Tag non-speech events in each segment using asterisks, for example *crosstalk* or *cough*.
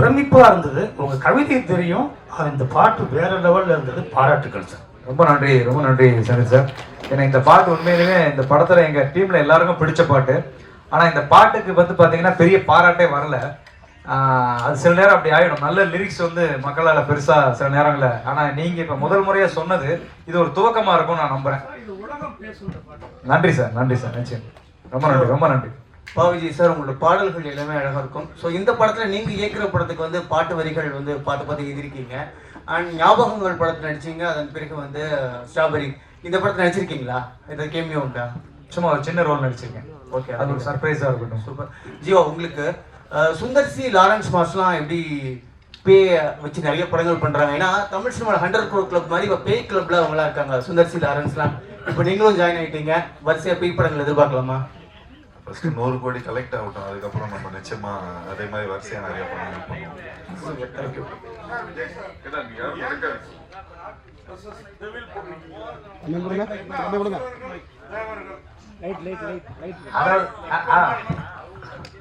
பிரமிப்பா இருந்தது. உங்க கவிதை தெரியும். இந்த பாட்டு வேற லெவல்ல இருந்தது. பாராட்டுக்கள் சார். ரொம்ப நன்றி ரொம்ப நன்றி சனில் சார். ஏன்னா இந்த பாட்டு உண்மையிலுமே இந்த படத்துல எங்க டீம்ல எல்லாருக்கும் பிடிச்ச பாட்டு. ஆனா இந்த பாட்டுக்கு வந்து பாத்தீங்கன்னா பெரிய பாராட்டே வரல. அது சில நேரம் அப்படி ஆயிடும். நல்ல லிரிக்ஸ் வந்து மக்களால பெருசா சில நேரங்கள்ல. ஆனா நீங்க இப்ப முதல் முறையா சொன்னது இது ஒரு துவக்கமா இருக்கும் நான் நம்புறேன். நன்றி சார். நன்றி சார். நிச்சயம். ரொம்ப நன்றி ரொம்ப நன்றி. பாவிஜி சார் உங்களோட பாடல்கள் எல்லாமே அழகா இருக்கும். ஸோ இந்த படத்துல நீங்க இயக்குற படத்துக்கு வந்து பாட்டு வரிகள் வந்து பார்த்து பார்த்து எழுதிருக்கீங்க அண்ட் ஞாபகங்கள் படத்துல நடிச்சீங்க அதன் பிறகு வந்து ஸ்ட்ராபெரி இந்த படத்துல நடிச்சிருக்கீங்களா? இந்த கேமியோ உண்டா? சும்மா ஒரு சின்ன ரோல் நடிச்சிருக்கேன். ஓகே அது ஒரு சர்ப்ரைஸா இருக்கட்டும். சூப்பர் ஜீவா உங்களுக்கு அஹ், சுந்தர் சி லாரன்ஸ் மாஸ்லாம் எப்படி பே வச்சு நிறைய படங்கள் பண்றாங்க? ஏன்னா தமிழ் சினிமாவில் ஹண்ட்ரட் க்ரோ கிளப் மாதிரி இப்போ பேய் கிளப்ல அவங்களா இருக்காங்க. சுந்தர் சி லாரன்ஸ்லாம். இப்போ நீங்களும் ஜாயின் ஆயிட்டீங்க. வரிசையா பேய் படங்கள் எதிர்பார்க்கலாமா? ஃபர்ஸ்ட் நூறு கோடி கலெக்ட் ஆகட்டும். அதுக்கப்புறம் நம்ம நிச்சயமா அதே மாதிரி வரிசையா நிறைய.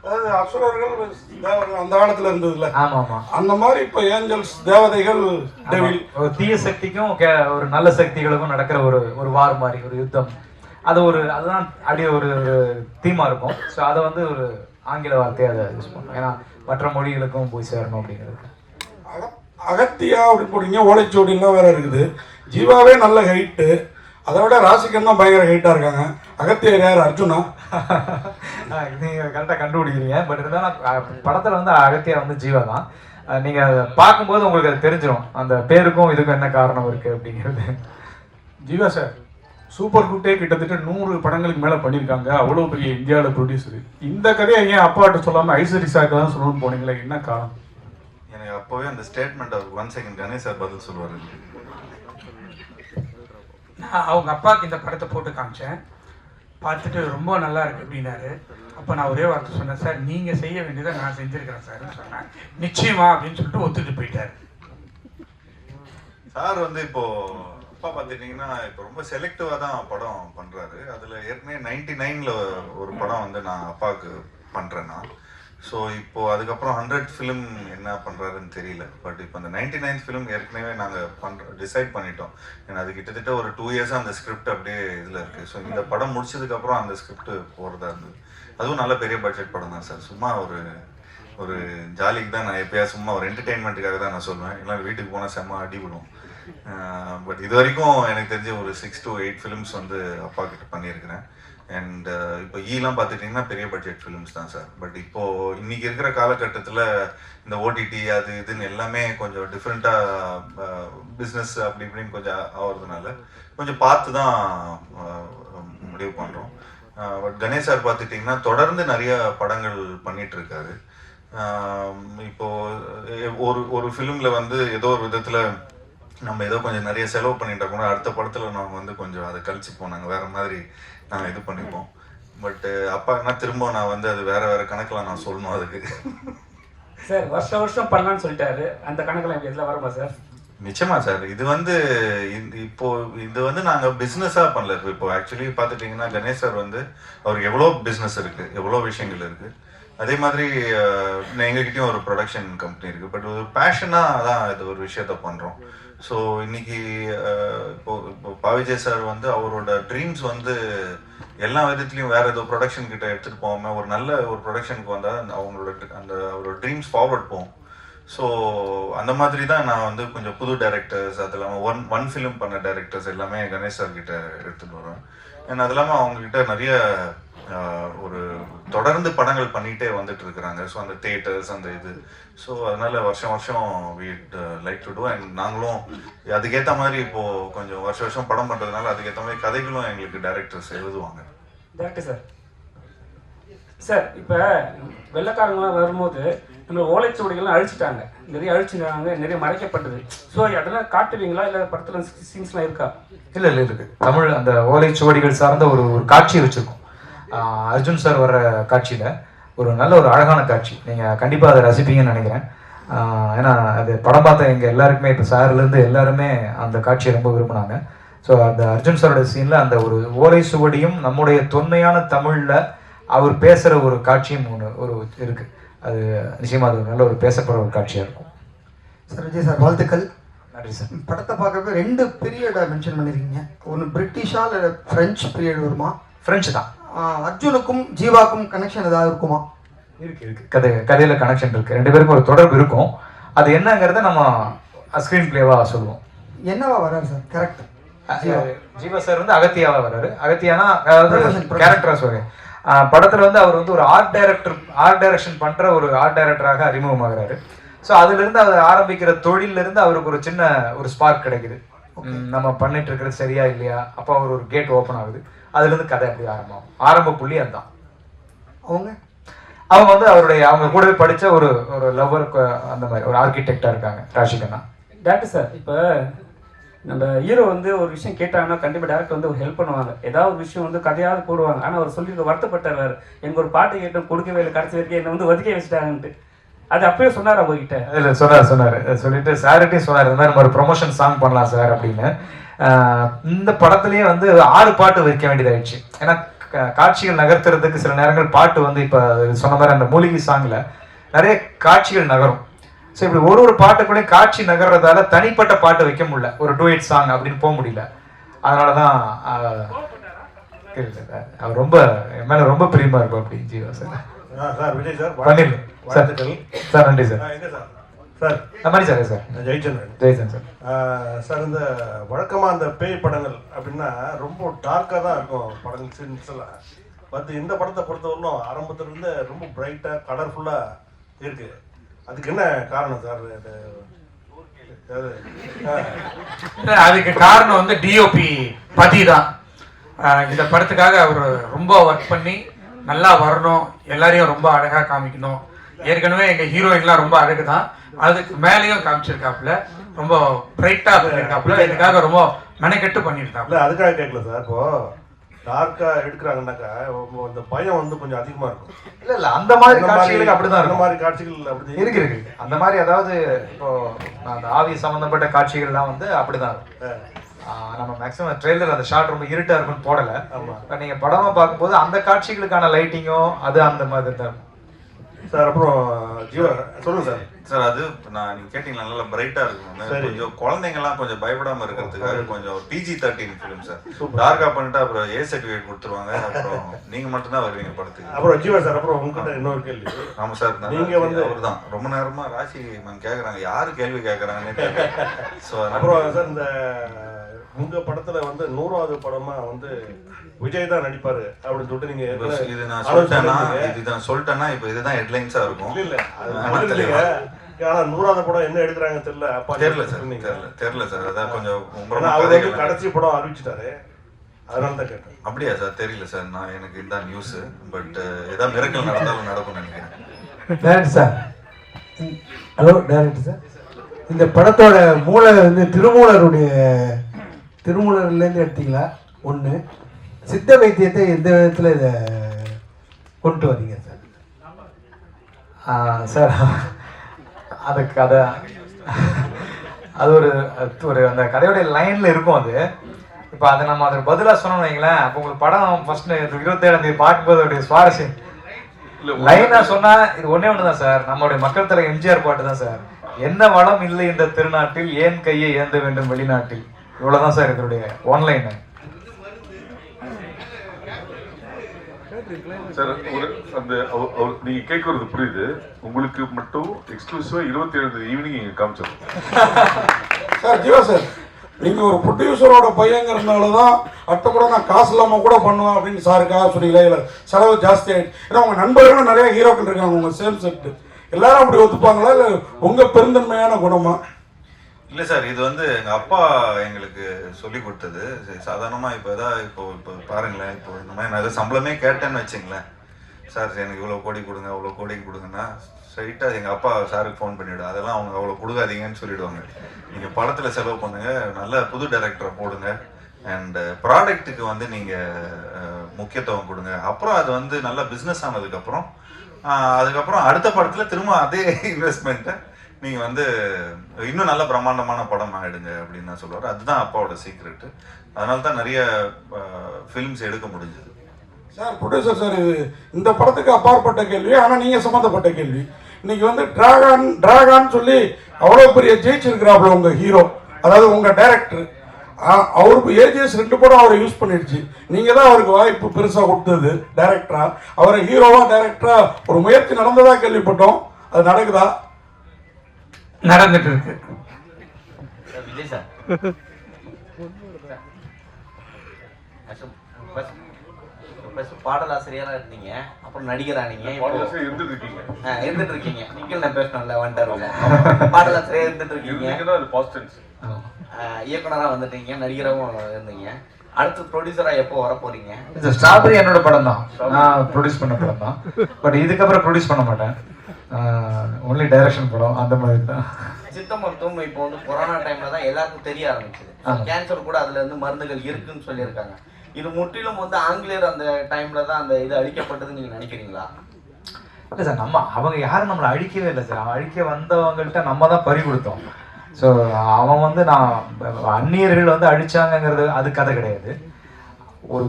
அதாவது அசுரர்கள் அந்த காலத்துல இருந்ததுல. ஆமா ஆமா. அந்த மாதிரி இப்ப ஏஞ்சல்ஸ் தேவதைகள் தீய சக்திக்கும் கே- ஒரு நல்ல சக்திகளுக்கும் நடக்கிற ஒரு ஒரு வார் மாதிரி ஒரு யுத்தம். அது ஒரு அதுதான் அப்படியே ஒரு ஒரு தீமா இருக்கும். ஸோ அதை வந்து ஒரு ஆங்கில வார்த்தையை அதை யூஸ் பண்ணுவோம். ஏன்னா மற்ற மொழிகளுக்கும் போய் சேரணும் அப்படிங்கிறது அக- அகத்தியா அப்படி போடுங்க ஓலைச்சுவடிலாம் வேற இருக்குது. ஜீவாவே நல்ல ஹைட்டு அதை விட ராசிகன் தான் பயங்கர ஹைட்டா இருக்காங்க. அகத்தியர் யார்? அர்ஜுனா. ஆஹ் நீங்க கரெக்டாக கண்டுபிடிக்கிறீங்க. பட் இருந்தாலும் படத்துல வந்து அகத்தியா வந்து ஜீவா தான். அஹ் நீங்க அதை பார்க்கும்போது உங்களுக்கு அது தெரிஞ்சிடும் அந்த பேருக்கும் இதுக்கும் என்ன காரணம் இருக்கு அப்படிங்கிறது. ஜீவா சார் சூப்பர் குட்டே கிட்டத்தட்ட நூறு படங்களுக்கு மேல பண்ணியிருக்காங்க அவ்வளவு பெரிய இந்தியாவில் ப்ரொடியூசர் இந்த கதையை ஏன் அப்பாட்ட சொல்லாம ஐஸ்வரி சாக்கு தான் சொல்லணும்னு போனீங்களே? என்ன காரணம்? எனக்கு அப்போவே அந்த statement one second Ganesh sir பதில் சொல்லுவாரு. நான் அவங்க அப்பாவுக்கு இந்த படத்தை போட்டு காமிச்சேன். பார்த்துட்டு ரொம்ப நல்லா இருக்கு அப்படின்னாரு. அப்போ நான் ஒரே வார்த்தை சொன்னேன் சார் நீங்கள் செய்ய வேண்டியதை நான் செஞ்சுருக்கிறேன் சார்னு சொன்னேன் நிச்சயமா அப்படின்னு சொல்லிட்டு ஒத்துட்டு போயிட்டாரு. சார் வந்து இப்போ அப்பா பார்த்துக்கிட்டிங்கன்னா இப்போ ரொம்ப செலக்டிவாக தான் படம் பண்ணுறாரு அதில் ஏற்கனவே நைன்டி நைனில் ஒரு படம் வந்து நான் அப்பாவுக்கு பண்ணுறேன்னா ஸோ இப்போது அதுக்கப்புறம் ஹண்ட்ரட் ஃபிலிம் என்ன பண்ணுறாருன்னு தெரியல. பட் இப்போ அந்த நைன்டி நைன் ஃபிலிம் ஏற்கனவே நாங்கள் பண்ணுற டிசைட் பண்ணிட்டோம். ஏன்னா அது கிட்டத்தட்ட ஒரு டூ இயர்ஸாக அந்த ஸ்கிரிப்ட் அப்படியே இதில் இருக்குது ஸோ இந்த படம் முடிச்சதுக்கப்புறம் அந்த ஸ்கிரிப்ட் போகிறதா இருந்தது. அதுவும் நல்ல பெரிய பட்ஜெட் படம் தான் சார். சும்மா ஒரு ஒரு ஜாலிக்கு தான் நான் எப்பயா சும்மா ஒரு என்டர்டெயின்மெண்ட்டுக்காக தான் நான் சொல்லுவேன் இல்லை வீட்டுக்கு போனால் செம்ம அடி விடும் பட் இது வரைக்கும் எனக்கு தெரிஞ்ச ஒரு சிக்ஸ் டு எயிட் ஃபிலிம்ஸ் வந்து அப்பா கிட்ட பண்ணியிருக்கிறேன். அண்ட் இப்போ e ஈலாம் பார்த்துட்டிங்கன்னா பெரிய பட்ஜெட் ஃபிலிம்ஸ் தான் சார். பட் இப்போ இன்னைக்கு இருக்கிற காலகட்டத்தில் இந்த ஓடிடி அது இதுன்னு எல்லாமே கொஞ்சம் டிஃப்ரெண்ட்டாக பிஸ்னஸ் அப்படி இப்படின்னு கொஞ்சம் ஆகிறதுனால கொஞ்சம் பார்த்து தான் முடிவு பண்ணுறோம் பட் கணேஷ் சார் பார்த்துட்டிங்கன்னா தொடர்ந்து நிறைய படங்கள் பண்ணிட்டு இருக்காரு இப்போ ஒரு ஒரு ஃபிலிமில் வந்து ஏதோ ஒரு விதத்தில் நம்ம ஏதோ கொஞ்சம் நிறைய செலவு பண்ணிட்டா கூட அடுத்த படத்தில் நாங்கள் வந்து கொஞ்சம் அதை கழிச்சுப்போம் நாங்கள் வேற மாதிரி நாங்கள் இது பண்ணிப்போம். பட் அப்பா என்ன திரும்ப நான் வந்து அது வேற வேற கணக்கில் நான் சொல்லணும் அதுக்கு. சார் வருஷம் வருஷம் பண்ணலாம்னு சொல்லிட்டாரு. அந்த கணக்கில் எனக்கு எதில் வருமா சார்? நிச்சயமா சார். இது வந்து இப்போ இது வந்து நாங்க பிசினஸா பண்ணல. இப்போ- ஆக்சுவலி பார்த்துட்டீங்கன்னா கணேஷ் சார் வந்து அவருக்கு எவ்வளோ பிசினஸ் இருக்கு? எவ்வளோ விஷயங்கள் இருக்கு? அதே மாதிரி எங்ககிட்டயும் ஒரு ப்ரொடக்ஷன் கம்பெனி இருக்கு. பட் ஒரு பேஷனா தான் இது ஒரு விஷயத்த பண்றோம். ஸோ இன்னைக்கு இப்போ இப்போ பாவிஜய் சார் வந்து அவரோட ட்ரீம்ஸ் வந்து எல்லா விதத்துலையும் வேற ஏதோ ப்ரொடக்ஷன் கிட்ட எடுத்துட்டு போகாம ஒரு நல்ல ஒரு ப்ரொடக்ஷனுக்கு வந்தா அந்த அவங்களோட அந்த அவரோட ட்ரீம்ஸ் ஃபார்வர்ட் போகும். ஸோ அந்த மாதிரி தான் நான் வந்து கொஞ்சம் புது டைரக்டர்ஸ் அது இல்லாமல் ஒன் ஒன் ஃபிலிம் பண்ண டேரக்டர்ஸ் எல்லாமே கணேஷ் சார் கிட்ட எடுத்துட்டு வருவேன். ஏன்னா அது இல்லாமல் அவங்ககிட்ட நிறைய ஒரு தொடர்ந்து படங்கள் பண்ணிட்டே வந்துட்டு இருக்கிறாங்க. ஸோ அந்த தேட்டர்ஸ் அந்த இது. ஸோ அதனால வருஷம் வருஷம் வீட் லைக் டு டூ அண்ட் நாங்களும் அதுக்கேற்ற மாதிரி இப்போ கொஞ்சம் வருஷம் வருஷம் படம் பண்ணுறதுனால அதுக்கேற்ற மாதிரி கதைகளும் எங்களுக்கு டைரக்டர்ஸ் எழுதுவாங்க. டேரக்டர் சார் சார் இப்போ வெள்ளக்காரங்களாம் வரும்போது நம்ம ஓலைச்சுவடிகள்லாம் அழிச்சிட்டாங்க. நிறைய அழிச்சிருந்தாங்க நிறைய மறைக்கப்பட்டது. ஸோ அதெல்லாம் காட்டுவீங்களா? இல்லை படத்தில் சீன்ஸ்லாம் இருக்கா? இல்ல இல்ல இருக்கு. தமிழ் அந்த ஓலைச்சுவடிகள் சார்ந்த ஒரு ஒரு காட்சி வச்சிருக்கோம். அர்ஜுன் சார் வர்ற காட்சியில ஒரு நல்ல ஒரு அழகான காட்சி. நீங்க கண்டிப்பா அதை ரசிப்பீங்கன்னு நினைக்கிறேன். ஏன்னா அது படம் பார்த்த எங்க எல்லாருக்குமே இப்போ சார்ல இருந்து எல்லாருமே அந்த காட்சியை ரொம்ப விரும்பினாங்க. ஸோ அந்த அர்ஜுன் சாரோட சீன்ல அந்த ஒரு ஓலை சுவடியும் நம்முடைய தொன்மையான தமிழ்ல அவர் பேசுற ஒரு காட்சியும் ஒன்று ஒரு இருக்கு. அது நிச்சயமாக அது நல்ல ஒரு பேசப்படுற ஒரு காட்சியாக இருக்கும். சார் விஜய் சார் வாழ்த்துக்கள். நன்றி சார். படத்தை பார்க்கறப்ப ரெண்டு பீரியடை மென்ஷன் பண்ணியிருக்கீங்க ஒன்று பிரிட்டிஷா இல்லை ஃப்ரெஞ்ச் பீரியட் வருமா? ஃப்ரெஞ்சு தான். அர்ஜுனுக்கும் ஜீவாக்கும் கனெக்ஷன் ஏதாவது இருக்குமா? இருக்கு இருக்கு. கதை கதையில கனெக்ஷன் இருக்கு. ரெண்டு பேருக்கும் ஒரு தொடர்பு இருக்கும். அது என்னங்கிறத நம்ம ஸ்க்ரீன் பிளேவா சொல்லுவோம். என்னவா வராரு சார்? கரெக்ட் ஜீவா சார் வந்து அகத்தியாவா வராரு அகத்தியானா அதாவது. கேரக்டரா சொல்லு படத்துல வந்து அவர் வந்து ஒரு ஆர்ட் டைரக்டர் ஆர்ட் டைரக்ஷன் பண்ற ஒரு ஆர்ட் டைரக்டராக அறிமுகமாகிறாரு. ஸோ அதுல இருந்து அவர் ஆரம்பிக்கிற தொழில்ல இருந்து அவருக்கு ஒரு சின்ன ஒரு ஸ்பார்க் கிடைக்குது. நம்ம பண்ணிட்டு இருக்கிறது சரியா இல்லையா? அப்போ அவர் ஒரு கேட் ஓப்பன் ஆகுது. அதுல இருந்து கதை அப்படி ஆரம்பம். ஆரம்ப புள்ளி அதுதான். அவங்க? அவங்க வந்து அவருடைய அவங்க கூடவே படிச்ச ஒரு ஒரு லவ்வர் அந்த மாதிரி ஒரு ஆர்கிடெக்டா இருக்காங்க ராஷிகண்ணா டேரக்டர் சார் இப்போ நம்ம ஹீரோ வந்து ஒரு விஷயம் கேட்டாங்கன்னா கண்டிப்பாக டேரக்டர் வந்து ஒரு ஹெல்ப் பண்ணுவாங்க. ஏதாவது ஒரு விஷயம் வந்து கதையாவது போடுவாங்க ஆனால் அவர் சொல்லி வருத்தப்பட்டார் எனக்கு ஒரு பாட்டு கேட்டு கொடுக்கவே இல்லை கடைசி வரைக்கும் என்னை வந்து ஒதுக்கி வச்சுட்டாங்கன்ட்டு. அது அப்பயே சொன்னார் அவங்ககிட்ட இல்ல சொன்னார் சொன்னார். சொல்லிட்டு சார்கிட்டையும் சொன்னார் இந்த மாதிரி நம்ம ஒரு ப்ரொமோஷன் சாங் பண்ணலாம் சார் அப்படின்னு. இந்த படத்துலயே வந்து ஆறு பாட்டு வைக்க வேண்டியதாயிடுச்சு. ஏன்னா காட்சிகள் நகர்த்துறதுக்கு சில நேரங்கள் பாட்டு வந்து இப்ப சொன்ன மாதிரி அந்த மூலிகை சாங்ல நிறைய காட்சிகள் நகரும். ஸோ இப்படி ஒரு ஒரு பாட்டுக்குள்ளேயும் காட்சி நகர்றதால தனிப்பட்ட பாட்டு வைக்க முடியல. ஒரு டூயட் சாங் அப்படின்னு போக முடியல. அதனாலதான் ஆஹ், இல்ல, அவர் ரொம்ப என் மேல ரொம்ப பிரியமா இருப்பா அப்படி Jeeva sir. Sir Vijay sir பண்ணிடலாம் சார் சார் நன்றி சார். சார்? மாதிரி sir. Sir Jayachandran. Sir. Sir இந்த வழக்கமாக அந்த பேய் படங்கள் அப்படின்னா ரொம்ப டார்க்காக தான் இருக்கும் படங்கள் சீன்ஸ் எல்லாம். பட் இந்த படத்தை பொறுத்தவரையிலும் ஆரம்பத்துல இருந்து ரொம்ப பிரைட்டாக கலர்ஃபுல்லாக இருக்கு. அதுக்கு என்ன காரணம் சார்? அதுக்கு காரணம் வந்து டிஓபி பதி தான் இந்த படத்துக்காக அவர் ரொம்ப ஒர்க் பண்ணி நல்லா வரணும். எல்லாரையும் ரொம்ப அழகா காமிக்கணும். ஏற்கனவே எங்க ஹீரோயின்லாம் ரொம்ப அழகு தான் அதுக்கு மேலேயும் காமிச்சிருக்காப்புல. ரொம்ப பிரைட்டா பண்ணியிருக்காப்புல இதுக்காக ரொம்ப மெனக்கெட்டு பண்ணியிருக்காப்புல இல்ல அதுக்காக கேட்கல சார். இப்போ டார்க்காக எடுக்கிறாங்கன்னாக்கா அந்த பயம் வந்து கொஞ்சம் அதிகமாக இருக்கும். இல்ல இல்ல அந்த மாதிரி காட்சிகளுக்கு அப்படிதான் இருக்கும். மாதிரி காட்சிகள் அப்படி இருக்கு இருக்கு. அந்த மாதிரி அதாவது இப்போ அந்த ஆவி சம்பந்தப்பட்ட காட்சிகள்லாம் வந்து அப்படிதான் இருக்கும். நம்ம மேக்ஸிமம் ட்ரெய்லர் அந்த ஷாட் ரொம்ப இருட்டா இருக்கும்னு போடல. ஆமா. But நீங்க படமா பார்க்கும்போது அந்த காட்சிகளுக்கான லைட்டிங்கும் அது அந்த மாதிரி தான். சார் அப்புறம் ஜீவா சொல்லுங்க சார். சார் அது நான் நீங்க கேட்டீங்களா? நல்லா பிரைட்டா இருக்கும். சரி. கொஞ்சம் குழந்தைங்க எல்லாம் கொஞ்சம் பயப்படாம இருக்கிறதுக்காக கொஞ்சம் பிஜி தேர்ட்டின் ஃபிலிம் சார். டார்க்கா பண்ணிட்டு அப்புறம் ஏ சர்டிஃபிகேட் கொடுத்துருவாங்க. அப்புறம் நீங்க மட்டும் தான் வருவீங்க படத்துக்கு. அப்புறம் ஜீவா சார் அப்புறம் உங்ககிட்ட இன்னொரு கேள்வி. ஆமா சார் நீங்க. வந்து- அவர்தான். ரொம்ப நேரமா ராசி மேம் கேக்குறாங்க. யாரு கேள்வி கேக்குறாங்கன்னு சோ அப்புறம் சார் இந்த உங்க படத்துல வந்து நூறாவது படமா வந்து விஜய் தான் நடிப்பாரு அப்படின்னு சொல்லிட்டு நீங்க இது நான் சொல்லிட்டேன்னா பண்ணீங்க. இதுதான் சொல்லிட்டேன்னா இப்போ இதுதான் ஹெட்லைன்ஸா இருக்கும். இல்ல இல்ல. ஆனா நூறாவது படம் என்ன எடுக்கிறாங்க தெரியல. அப்பா தெரியல சார். தெரியல தெரியல சார். அதான் கொஞ்சம் அவர் வந்து கடைசி படம் அறிவிச்சிட்டாரு. அதனால தான் கேட்டேன். அப்படியா சார்? தெரியல சார். நான் எனக்கு இதுதான் நியூஸ் பட் ஏதாவது மிரக்கல் நடந்தாலும் நடக்கும்னு நினைக்கிறேன். Director sir. Hello director sir. இந்த படத்தோட மூளை வந்து திருமூலருடைய திருமூலர்லேருந்து எடுத்தீங்களா? ஒன்று சித்த வைத்தியத்தை எந்த விதத்தில் இதை கொண்டு வரீங்க சார் சார் அது கதை அது ஒரு ஒரு அந்த கதையோட லைன்ல இருக்கும் அது. இப்போ அதை நம்ம அதுக்கு பதிலா சொன்னோம்னு வைங்களேன் அப்போ உங்களுக்கு படம் ஃபர்ஸ்ட் இருபத்தேழாம் தேதி பார்க்கும்போது அதோடைய சுவாரஸ்யம். லைனா சொன்னா இது ஒண்ணே ஒண்ணுதான் சார் நம்மளுடைய மக்கள் தலை எம்ஜிஆர் பாட்டு தான் சார் என்ன வளம் இல்லை இந்த திருநாட்டில் ஏன் கையை ஏந்த வேண்டும் வெளிநாட்டில்? இவ்வளவுதான் சார் இதனுடைய ஒன்லைன் சார் ஒரு அந்த அவ- அவர் நீங்க கேட்கறது புரியுது. உங்களுக்கு மட்டும் எக்ஸ்க்ளூசிவா இருபத்தி ஏழு ஈவினிங் இங்க காமிச்சோம் சார் ஜீவா சார் நீங்கள் ஒரு ப்ரொடியூசரோட பையங்கிறதுனால தான் அடுத்த படம் நான் காசு இல்லாமல் கூட பண்ணுவேன் அப்படின்னு சாருக்காக சொன்னீங்களே? இல்லை செலவு ஜாஸ்தி ஆயிடுச்சு. ஏன்னா உங்கள் நண்பர்களும் நிறைய ஹீரோக்கள் இருக்காங்க உங்கள் சேம் செட்டு எல்லாரும் அப்படி ஒத்துப்பாங்களா? இல்லை உங்கள் பெருந்தன்மையான குணமா? இல்லை சார் இது வந்து எங்கள் அப்பா எங்களுக்கு சொல்லி கொடுத்தது. சரி, இப்போ எதாவது இப்போ இப்போ பாருங்களேன் இப்போ இந்த மாதிரி நான் எதாவது சம்பளமே கேட்டேன்னு வச்சுங்களேன். சார் எனக்கு இவ்வளோ கோடி கொடுங்க அவ்வளோ கோடி கொடுங்கன்னா ஸ்ட்ரைட்டாக எங்கள் அப்பா சாருக்கு ஃபோன் பண்ணிவிடும் அதெல்லாம் அவங்க அவ்வளோ கொடுக்காதீங்கன்னு சொல்லிடுவாங்க. நீங்கள் படத்தில் செலவு பண்ணுங்கள் நல்ல புது டைரக்டரை போடுங்க அண்ட் ப்ராடக்ட்டுக்கு வந்து நீங்கள் முக்கியத்துவம் கொடுங்க. அப்புறம் அது வந்து நல்ல பிஸ்னஸ் ஆனதுக்கப்புறம் அதுக்கப்புறம் அடுத்த படத்தில் திரும்ப அதே *laughs* இன்வெஸ்ட்மெண்ட்டை நீங்கள் வந்து இன்னும் நல்ல பிரம்மாண்டமான படம் ஆகிடுங்க அப்படின்னு தான் சொல்லுவார். அதுதான் அப்பாவோட சீக்ரெட்டு அதனால தான் நிறைய ஃபிலிம்ஸ் எடுக்க முடிஞ்சது. சார் ப்ரொடியூசர் சார் இது இந்த படத்துக்கு அப்பாற்பட்ட கேள்வி ஆனால் நீங்கள் சம்மந்தப்பட்ட கேள்வி. இன்னைக்கு வந்து டிராகான் டிராகான் சொல்லி அவ்வளோ பெரிய ஜெயிச்சிருக்கிறாப்புல உங்கள் ஹீரோ அதாவது உங்கள் டைரக்டர் அவருக்கு ஏஜிஎஸ் ரெண்டு படம் அவரை யூஸ் பண்ணிடுச்சு. நீங்கள் தான் அவருக்கு வாய்ப்பு பெருசாக கொடுத்தது டேரக்டராக அவரை ஹீரோவாக டைரக்டரா ஒரு முயற்சி நடந்ததாக கேள்விப்பட்டோம். அது நடக்குதா? நடந்துட்டு இருக்கு பாடலாசிரியரா இருந்தீங்க. அப்புறம் நடிகரா நீங்க இருந்துட்டு இருக்கீங்க இருந்துட்டு இருக்கீங்க நீங்கள் நான் பேசணும்ல வந்துட்டாருல பாடலாசிரியர் இருந்துட்டு இருக்கீங்க இயக்குனரா வந்துட்டீங்க நடிகராகவும் இருந்தீங்க. அடுத்து ப்ரொடியூசரா எப்போ வர போறீங்க இந்த ஸ்ட்ராபெரி என்னோட படம் தான் நான் ப்ரொடியூஸ் பண்ண படம் தான் பட் இதுக்கப்புறம் ப்ரொடியூஸ் பண்ண மாட்டேன். ஒன்லி டைரக்ஷன் படம் அந்த மாதிரி தான் சித்த மருத்துவம் இப்போ வந்து கொரோனா டைம்ல தான் எல்லாருக்கும் தெரிய ஆரம்பிச்சது. கேன்சர் கூட அதுல இருந்து மருந்துகள் இருக்குன்னு சொல்லியிருக்காங்க. இது முற்றிலும் வந்து ஆங்கிலேயர் அந்த டைம்ல தான் அந்த இது அழிக்கப்பட்டதுன்னு நீங்க நினைக்கிறீங்களா? இல்லை சார் நம்ம அவங்க யாரும் நம்மளை அழிக்கவே இல்லை சார். அழிக்க வந்தவங்கள்ட்ட நம்ம தான் பறி கொடுத்தோம். ஸோ அவன் வந்து நான் அந்நியர்கள் வந்து அழிச்சாங்கங்கிறது அது கதை கிடையாது. ஒரு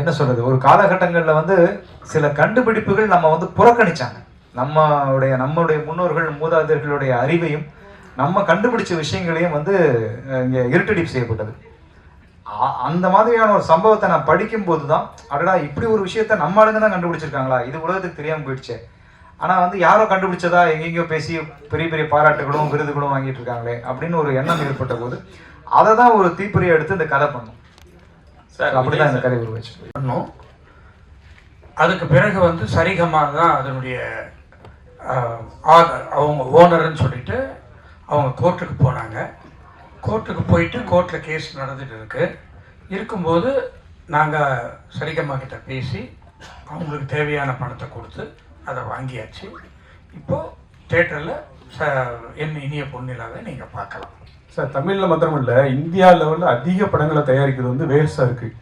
என்ன சொல்றது? ஒரு காலகட்டங்களில் வந்து சில கண்டுபிடிப்புகள் நம்ம வந்து புறக்கணிச்சாங்க. நம்மளுடைய நம்மளுடைய முன்னோர்கள் மூதாதையர்களுடைய அறிவையும் நம்ம கண்டுபிடிச்ச விஷயங்களையும் வந்து இங்கே இருட்டடிப்பு செய்யப்பட்டது. அந்த மாதிரியான ஒரு சம்பவத்தை நான் படிக்கும்போது தான் அடடா இப்படி ஒரு விஷயத்த நம்ம ஆளுங்க தான் கண்டுபிடிச்சிருக்காங்களா? இது உலகத்துக்கு தெரியாம போயிடுச்சே. ஆனா வந்து யாரோ கண்டுபிடிச்சதா எங்கெங்கயோ பேசி பெரிய பெரிய பாராட்டுகளும் விருதுகளும் வாங்கிட்டு இருக்காங்களே அப்படின்னு ஒரு எண்ணம் ஏற்பட்ட போது அதை தான் ஒரு தீப்பொறியை எடுத்து இந்த கதை பண்ணும். சார், அப்படிதான் இந்த கதை உருவாச்சு. பண்ணோம். அதுக்கு பிறகு வந்து சரிகமா தான் அதனுடைய ஆஹ், அவங்க ஓனர்னு சொல்லிட்டு அவங்க கோர்ட்டுக்கு போனாங்க. கோர்ட்டுக்கு போயிட்டு கோர்ட்டில் கேஸ் நடந்துட்டு இருக்கு. இருக்கும்போது நாங்கள் சரிகம்மா கிட்ட பேசி அவங்களுக்கு தேவையான பணத்தை கொடுத்து அதை வாங்கியாச்சு. இப்போது தேட்டரில் ச என் இனிய பொன்னிலாவை நீங்கள் பார்க்கலாம். சார் தமிழில் மாத்திரம் இந்தியா லெவலில் அதிக படங்களை தயாரிக்கிறது வந்து வேல்ஸாக இருக்குது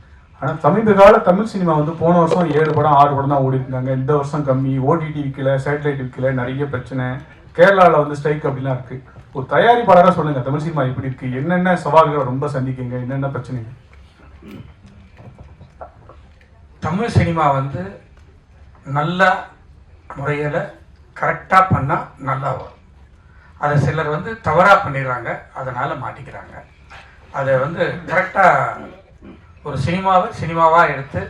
ஆனால் சமீப கால தமிழ் சினிமா வந்து போன வருஷம் ஏழு படம் ஆறு படம் தான் ஓடிருந்தாங்க இருக்காங்க இந்த வருஷம் கம்மி. ஓடிடி விற்கல சேட்டலைட் விற்கல நிறைய பிரச்சனை. கேரளாவில் வந்து ஸ்ட்ரைக் அப்படிலாம் இருக்கு. ஒரு தயாரிப்பாளராக சொல்லுங்க தமிழ் சினிமா இப்படி இருக்கு? என்னென்ன சவால்களை ரொம்ப சந்திக்கீங்க? என்னென்ன பிரச்சனைங்க தமிழ் சினிமா வந்து நல்ல முறையில் கரெக்டாக பண்ணால் நல்லா வரும். அதை சிலர் வந்து தவறாக பண்ணிடுறாங்க. அதனால் மாட்டிக்கிறாங்க. அதை வந்து கரெக்டாக ஒரு சினிமாவை சினிமாவாக எடுத்து